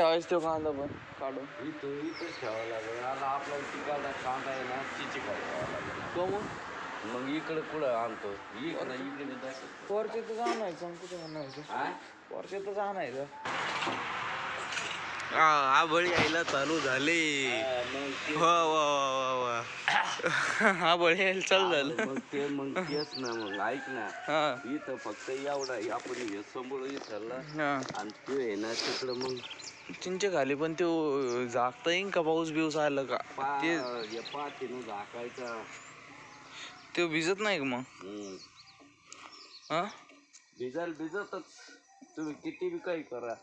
ठेवायचं तो कांदा पण काढून. इथं इथंच ठेवावं लागेल. आता आपल्याला तिकडला कांदा आहे ना तिची लागेल. तो मग? मग इकडे कुठं आणतो? इकडे इकडे पोरच्यातच आणायचं कुठे आणायचं हा आणायचं आबळी यायला चालू झाले. मग ते- वा वा वा. वा यायला चालू झालं. मग ते मग तेच ना मग ऐक ना. हा. इथं फक्त एवढा. आपण हे समोर विसरला. हा. आणि ते आहे ना तिकडं मग चिंचे खाली पण तो जागता येईन का पाऊस बिऊस आलं का? ते पातीनं झाकायचा. ते भिजत नाही का मग. हा? भिजाल भिजतच. तुम्ही किती बी काही करा.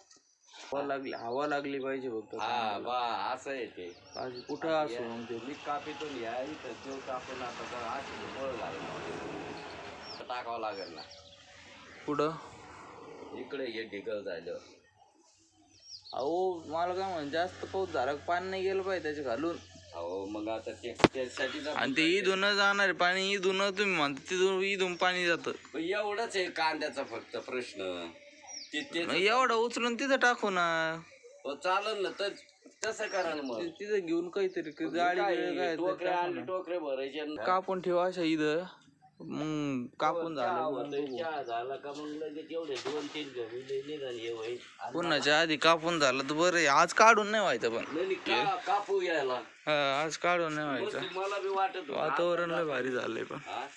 हवा लागली हवा लागली पाहिजे फक्त हा बा असं आहे ते. बाकी कुठं असो मग ते? मी कापीतून या इथं देव कापून आता जरा असं बळ लागेल टाकावं लागेल ना. कुठं? इकडे हे ढिगल झालं. अहो मला काय म्हण जास्त पाऊस झाला का पाणी नाही गेलं पाहिजे त्याच्या घालून हो मग आता ते त्यासाठी जर- आणि ते इथून जाणार पाणी इथून तुम्ही म्हणता तिथून इथून पाणी जातं. पण एवढंच आहे कांद्याचा फक्त प्रश्न. ते ते मग एवढं उचलून तिथं टाकू ना. हो, चालेल ना तर तसं करा ना मग. ते तिथं घेऊन काहीतरी गाडी बिडी काय टोकरे आणले टोकरे भरायचे. कापून ठेवा अशा इथं. मग कापून चहा झालं चहा झाला का मग लगेच एवढे दोन तीन घरी निघाल हे होईल. आणि पुन्हाच्या आधी कापून झालं तर बरं आहे. आज काढून नाही व्हायचं पण. नाही, नाही, का- कापू यायला? हा, आज काढून नाही व्हायचं. मग मला बी वाटत होतं, वातावरण लय भारी झालंय पण. हा?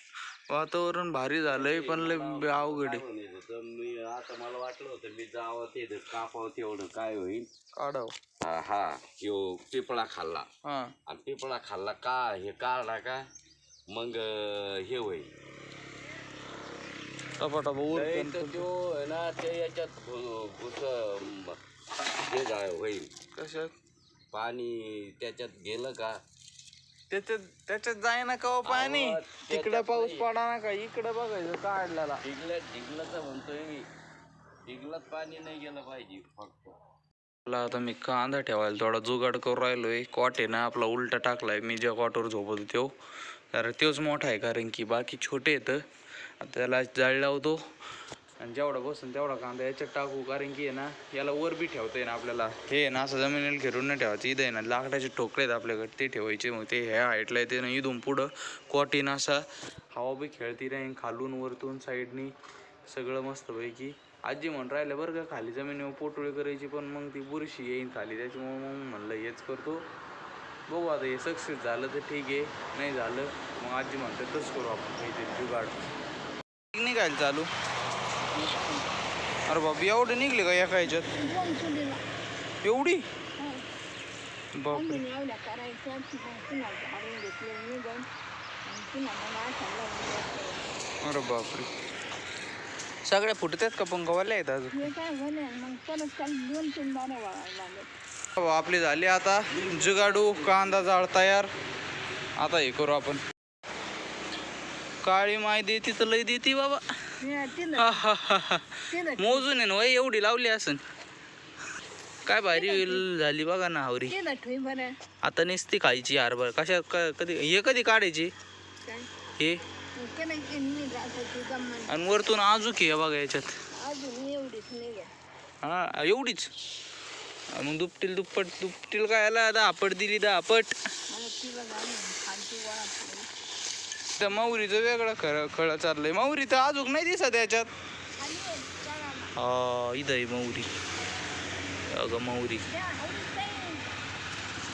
वातावरण भारी झालंय पण लय अवघड आहे. काय म्हणत होतं, मी आता मला वाटलं होतं मी जावं ते कापावं तेवढं काय होईल? काढाव. हा हा ह्यो पिपळा खाल्ला. हा. आणि पिपळा खाल्ला का? हे काढला का? मग हे होईल. टपा टपा उर नाही तर त्यो आहे ना ते याच्यात घुस हे होईल. कशात? पाणी त्याच्यात गेलं का? त्याच्यात त्याच्यात जाय ना का पाणी? अहो, तिकडं त्याच्यात पाऊस नाही. पडा ना का? इकडं बघायचं काढलेला. ढिगल्यात ढिगलं म्हणतोय मी. ढिगलात पाणी नाही गेलं पाहिजे फक्त. मला आता मी कांदा ठेवायला थोडा जुगाड करून राहिलोय. कॉट आहे ना आपला उलटा टाकलाय. मी ज्या कॉटवर झोपतो तो कारण तोच मोठा आहे कारण की बाकी छोटे आहेत. त्याला जाळ लावतो. आणि जेवढा बसून तेवढा कांदा याच्यात टाकू कारण की आहे ना याला वर बी ठेवता येईन आपल्याला. हे ना असं जमिनीला घेरून नाही ठेवायचं. इथं आहे ना लाकडाचे ठोकळे आहेत आपल्याकडे. ते ठेवायचे मग ते ह्या हाईटला येते ना इथून पुढं कॉटीन असा हवा बी खेळती राहीन खालून वरतून साईडनी सगळं मस्तपैकी. आजी म्हणून राहिलं बरं का खाली जमिनीवर पोटोळी करायची पण मग ती बुरशी येईन खाली. त्याच्यामुळे मग म्हणलं हेच करतो. बघू आता हे सक्सेस झालं तर ठीक आहे नाही झालं मग आजी म्हणते तसं करू आपण काहीतरी जुगाड. निघायला चालू? अरे बाबा एवढे निघले का एका ह्याच्यात? एवढी? बापरे. अरे बापरे. सगळ्या फुटतात का पंखवाल्या आहेत अजून? हो, आपली झाली आता. जुगाडू कांदा जाळ तयार. आता हे करू आपण. काळी माय देती तर लय देती बाबा. हा. मोजून आहे ना वय एवढी लावली असन. काय भारी झाली बघा ना हावरी. आता नुसती खायची हरभर. कशा क- कधी हे कधी काढायची? हे? आणि वरतून आजूक आहे बघा याच्यात. हा एवढीच? मग दुपटील दुप्पट दुपटील काय आला? दहापट दिली दहापट त्या माऊरीचं वेगळं खरं खळं चाललंय. माऊरी तर अजून नाही दिसत याच्यात. हा इथं आहे माऊरी अगं माऊरी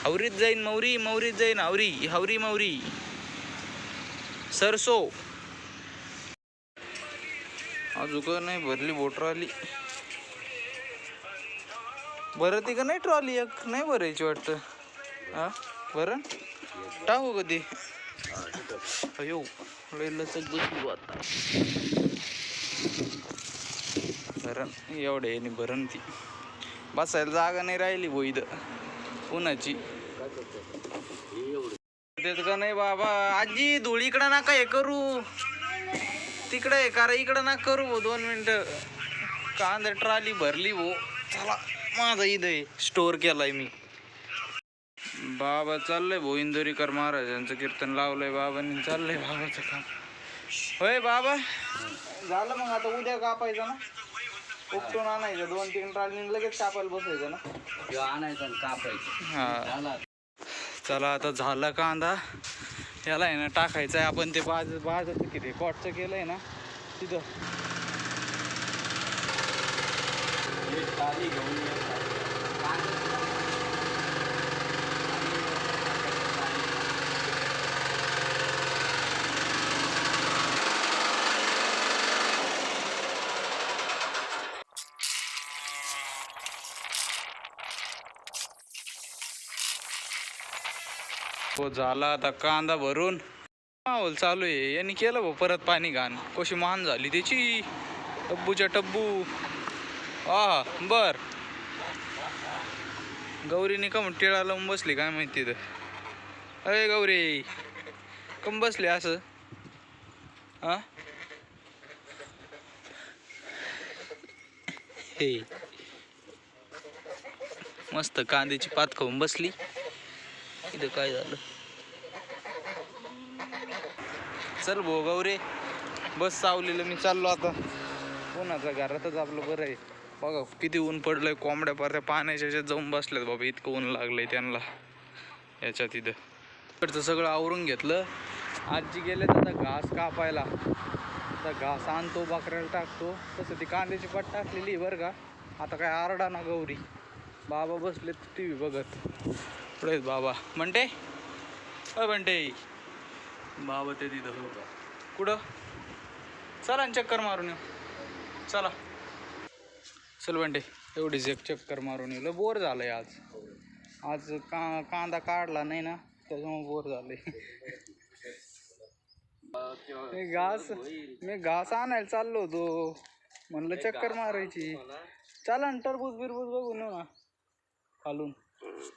हावरीत जाईन. मौरी मौरीत जाईन हावरी हावरी मौरी सरसो. अजून नाही भरली बोटर आली भरती का नाही ट्रॉली एक? नाही भरायची वाटतं. हा? बरं? टाकू कधी अयो लचक आता. भरण एवढे भरण ती. बसायला जागा नाही राहिली बोईद इथं. उन्हाची. देत का नाही बाबा. आजी धूळ इकडं नका हे करू. तिकडे कारण इकडं नका करू भो दोन मिनिटं. कांदा ट्राली भरली भो. चला माझा इथं स्टोअर केलाय मी. बाबा चाललंय भो इंदोरीकर महाराजांचं कीर्तन. लावलंय बाबांनी चाललंय बाबाचं काम. होय बाबा. झालं मग आता उद्या कापायचं ना? उपटून आणायचं. दोन तीन ट्राली लगेच कापायला बसायचं ना? आणायचं आणि कापायचं. हा. चला आता झाला कांदा. याला आहे ना टाकायचं आहे आपण ते बाज बाजाचं किती कॉटचं केलं आहे ना तिथं. हो झाला आता कांदा भरून. माहोल चालू आहे. यांनी केलं भाऊ परत पाणी घाण. कशी मान झाली त्याची. टब्बूच्या टब्बू. आ बर. गौरीने का म्हणून टिळा लावून बसली काय माहिती तर अरे गौरी कम बसले असं. हा? हे. मस्त कांद्याची पात खाऊन बसली. इथं काय झालं? चल भो गौरे. बस सावलेलं मी चाललो आता. कोणाचा घरातच आपलं बरं आहे. बघा किती ऊन पडलंय कोंबड्या पार पाण्याच्या याच्यात जाऊन बसल्यात बाबा. इतकं ऊन लागलंय त्यांना. याच्यात इथं. इकडचं सगळं आवरून घेतलं. आजी गेले आता घास कापायला. आता घास आणतो बकऱ्याला टाकतो. तसं ती कांद्याची पाट टाकलेली बरं का. आता काय आरडा ना गौरी. बाबा बसलेत टी व्ही बघत. पुढे बाबा. म्हणते अ म्हणते बाबा ते तिथं कुठं? चला ना चक्कर मारून येऊ. चला. चल म्हणते एवढी एक चक्कर मारून येऊ. लय बोर झालंय आज. आज का कांदा काढला नाही ना त्याच्यामुळे बोर झालंय. मी घास मी घास आणायला चाललो होतो. म्हणलं चक्कर मारायची. चला ना टरबूज बिरबूज बघून येऊ ना. खालून.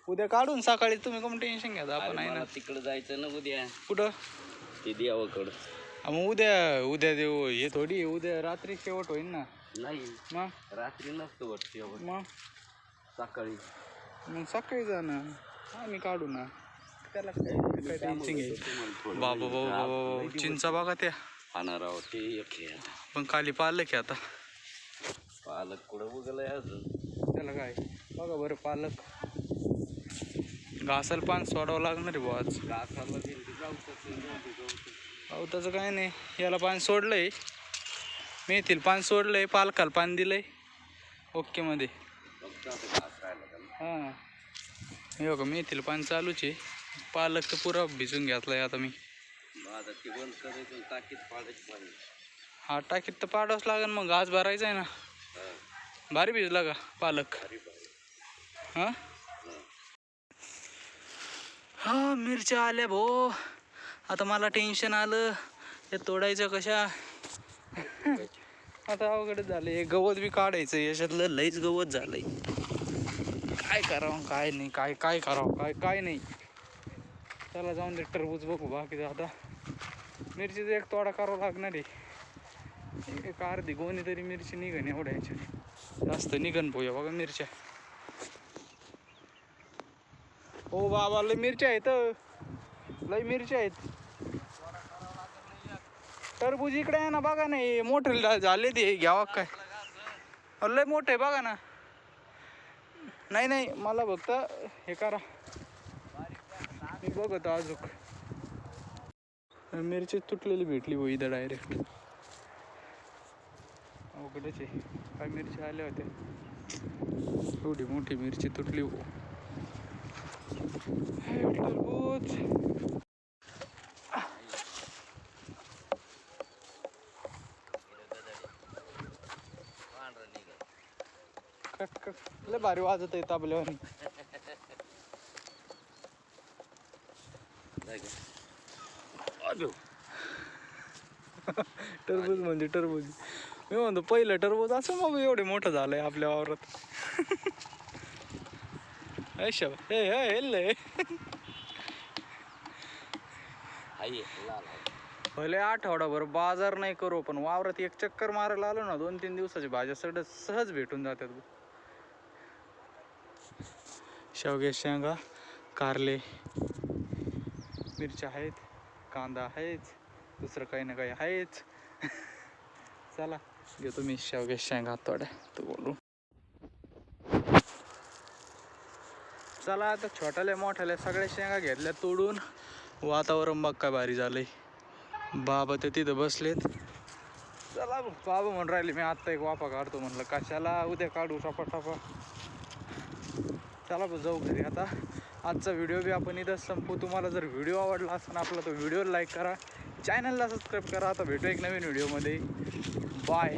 उद्या काढून सकाळी तुम्ही कम टेन्शन घ्या आपण आहे ना. तिकडं जायचं ना उद्या. कुठं? ते देवाकडं. हा, मग उद्या उद्या देऊ हे थोडी आहे, उद्या रात्री शेवट होईल ना. नाही. मग? रात्री नसतं वाटतं. मग? सकाळी. मग सकाळी जा ना आम्ही काढू ना त्याला काय काय टेन्शन घ्यायचं? बाबा बाबा बाबा चिंचा बघा त्या. खाणार आहोत ते एक हे. पण खाली पाहिलं की आता. पालक कुठं उगलंय अजून? त्याला काय? बघा बरं पालक. घासाला पान सोडावं लागणार आहे बुवा आज. घासाला दिली जाऊ तसं, अहो त्याचं काय नाही. याला पान सोडलंय. मेथील पान सोडलंय पालकाला पान दिलंय. ओके मध्ये. का हां. हे बघा मेथीला पान चालूच आहे. पालक तर पुरा भिजून घेतलाय आता मी. आता बंद टाकीत हा टाकीत तर पाडावंच लागेल मग. घास भरायचा आहे ना. भारी भिजला का पालक? हां? हा. मिरच्या आल्या भो. आता मला टेन्शन आलं. हे तोडायचं कशा? आता अवघडच झालं हे गवत बी काढायचं याच्यातलं लईच गवत झालंय. काय करावं? काय नाही. काय काय करावं? काय काय नाही. चला जाऊन दे टरबूज बघू बाकी आता. मिरचीचा एक तोडा करावा लागणार आहे. एक अर्धी गोणी तरी मिरची निघन एवढ्या जास्त निघन पोया बघा मिरच्या. हो बाबा लय मिरच्या आहेत लय मिरच्या आहेत. टरबूज इकडे आहे ना बघा नाही मोठे झाले ते घ्यावा काय. लय मोठे बघा ना. नाही नाही मला फक्त हे करा. मी बघत अजूक मिरची तुटलेली भेटली हो इथं डायरेक्ट अवघडच आहे. काय मिरची आल्या होत्या. एवढी मोठी मिरची तुटली हो. टरबूज कट लय भारी वाजत आहे तबल्यावर. टरबूज म्हणजे टरबूज. मी म्हणतो पहिलं टरबूज असं मग एवढे मोठं झालंय आपल्या वावरात. हे हे हेल्ले हाय, लाल आहे. भले आठवडाभर बाजार नाही करू पण वावरात एक चक्कर मारायला आलो ना दोन तीन दिवसाची भाज्या सगळं सहज भेटून जातात शेवगे शेंगा कारले मिरच्या आहेत कांदा आहेच दुसरं काही ना काही आहेच. चला घेतो मी शेवगे शेंगा थोड्या तो बोलू. चला आता छोट्याले मोठ्याले सगळ्या शेंगा घेतल्या तोडून. वातावरण बघ काय भारी झालंय. बाबा ते तिथं बसलेत. चला बाबा म्हणून राहिले मी आत्ता एक वाफा काढतो म्हणलं कशाला उद्या काढू टपा टपा चला बघ जाऊ घरी आता. आजचा व्हिडिओ बी आपण इथं संपू तुम्हाला जर व्हिडिओ आवडला असेल आपला तो व्हिडिओ लाईक करा. चॅनलला सबस्क्राईब करा. आता भेटू एक नवीन व्हिडिओमध्ये बाय